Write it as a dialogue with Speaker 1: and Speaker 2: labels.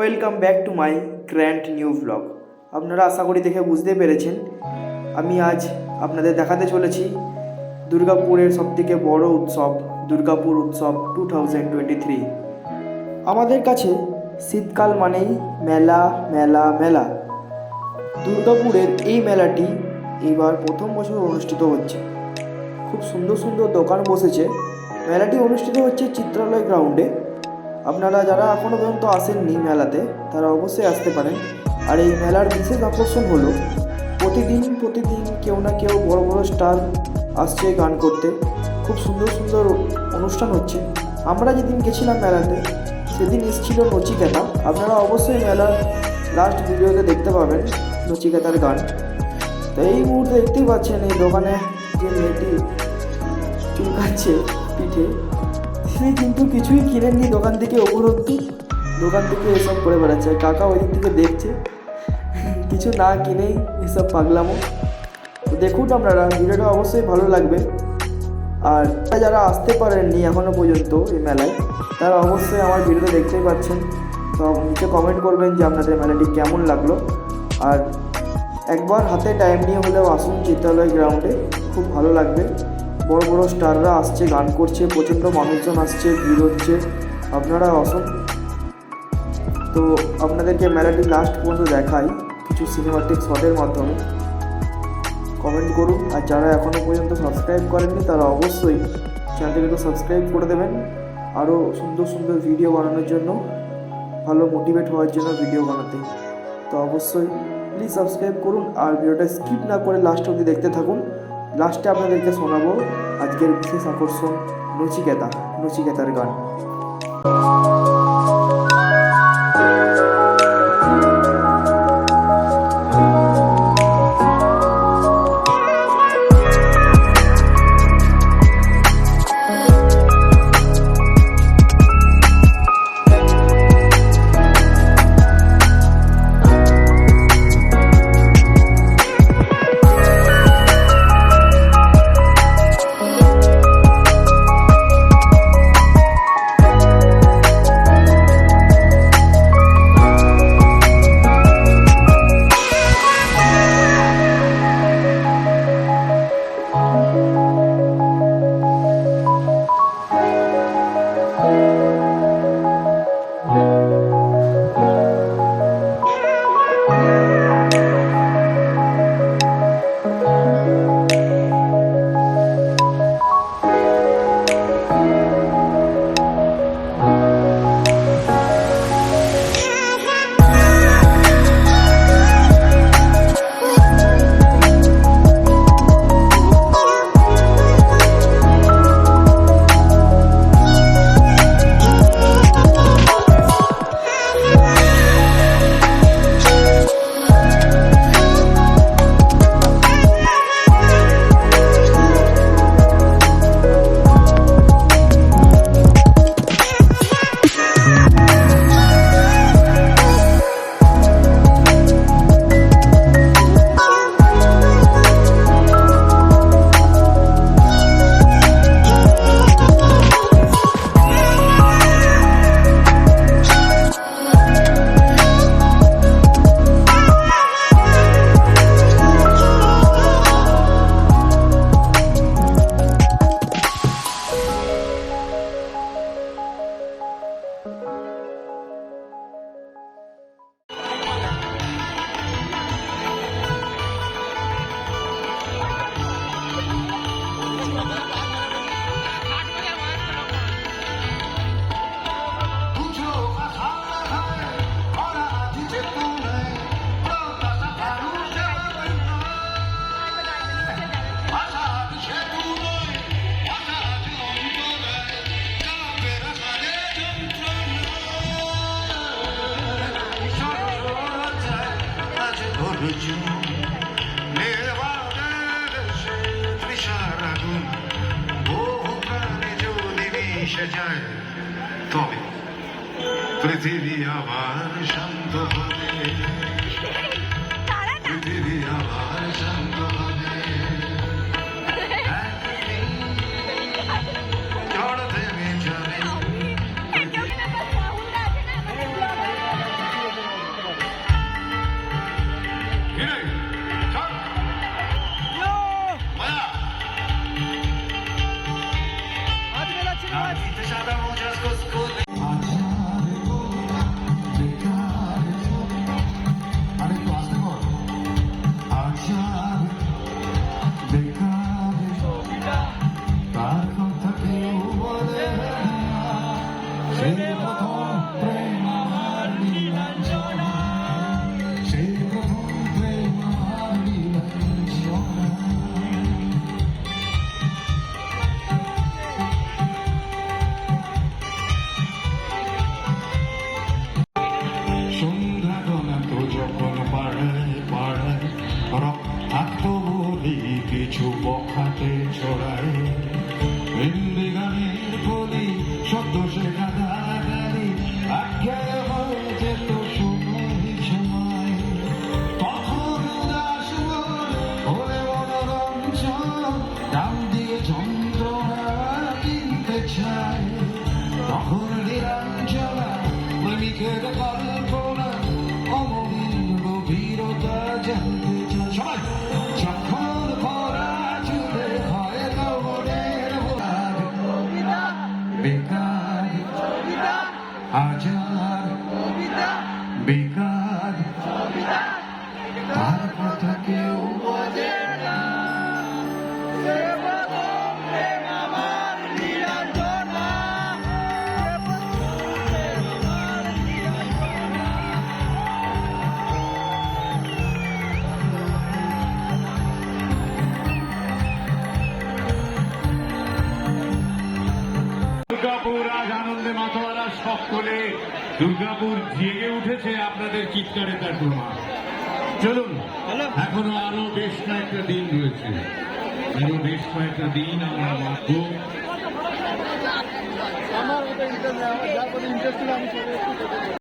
Speaker 1: Welcome back to my grand new blog. আপনারা আশা করি দেখে বুঝতে পেরেছেন, আমি আজ আপনাদের দেখাতে চলেছি দুর্গাপুরের সবথেকে বড় উৎসব, দুর্গাপুর উৎসব টু থাউজেন্ড টোয়েন্টি থ্রি। আমাদের কাছে শীতকাল মানেই মেলা মেলা মেলা। দুর্গাপুরের এই মেলাটি এবার প্রথম বছর অনুষ্ঠিত হচ্ছে। খুব সুন্দর সুন্দর দোকান বসেছে। মেলাটি অনুষ্ঠিত হচ্ছে চিত্রালয় গ্রাউন্ডে। আপনারা যারা এখনও পর্যন্ত আসেননি মেলাতে, তারা অবশ্যই আসতে পারেন। আর এই মেলার বিশেষ আকর্ষণ হলো, প্রতিদিন প্রতিদিন কেউ না কেউ বড় বড় স্টার আসছে গান করতে। খুব সুন্দর সুন্দর অনুষ্ঠান হচ্ছে। আমরা যেদিন গেছিলাম মেলাতে, সেদিন এসেছিল নচিকেতা। আপনারা অবশ্যই মেলার লাস্ট ভিডিওতে দেখতে পাবেন নচিকেতার গান। তো এই মুহূর্তে দেখতেই পাচ্ছেন এই দোকানে যে মেয়েটি চুলকাচ্ছে পিঠে তিনি কিন্তু কিছুই কিনেননি দোকান থেকে উপরন্তু দোকান থেকে এসব করে বেড়াচ্ছে। কাকা ওই দিক থেকে দেখছে। কিছু না কিনেই এসব পাগলামো। তো দেখুন আপনারা, ভিডিওটা অবশ্যই ভালো লাগবে। আর যারা আসতে পারেননি এখনও পর্যন্ত এই মেলায়, তারা অবশ্যই আমার ভিডিওটা দেখতেই পাচ্ছেন। তো নিচে কমেন্ট করবেন যে আপনাদের মেলাটি কেমন লাগল। আর একবার হাতে টাইম নিয়ে হলেও আসুন চিত্রালয় গ্রাউন্ডে খুব ভালো লাগবে। বড় বড় স্টাররা আসছে, গান করছে, প্রচণ্ড মানুষজন আসছে, ভিড় হচ্ছে। আপনারা আসুন তো আপনাদেরকে মেলাটি লাস্ট পর্যন্ত দেখাই। কিছু সিনেমাটিক শটের মাধ্যমে। কমেন্ট করুন। আর যারা এখনও পর্যন্ত সাবস্ক্রাইব করেননি, তারা অবশ্যই চ্যানেলটিকে একটু সাবস্ক্রাইব করে দেবেন। আরও সুন্দর সুন্দর ভিডিও বানানোর জন্য, ভালো মোটিভেট হওয়ার জন্য ভিডিও বানাতে। তো অবশ্যই প্লিজ সাবস্ক্রাইব করুন। আর ভিডিওটা স্কিপ না করে লাস্ট অবধি দেখতে থাকুন। লাস্টে আপনাদেরকে শোনাবো আজকের বিশেষ আকর্ষণ নচিকেতা নচিকেতার গান।
Speaker 2: যায় তবে পৃথিবী আবার শান্ত হবে
Speaker 3: বেকার আজার বেকার।
Speaker 2: দুর্গাপুর আজ আনন্দে মাতোয়ারা সকলে। দুর্গাপুর জেগে উঠেছে আপনাদের চিৎকারে তার প্রমাণ চলুন এখনও আরও বেশ কয়েকটা দিন রয়েছে। আরও বেশ কয়েকটা দিন আমরা মাত্র
Speaker 4: আমার ইন্টারেস্ট আমি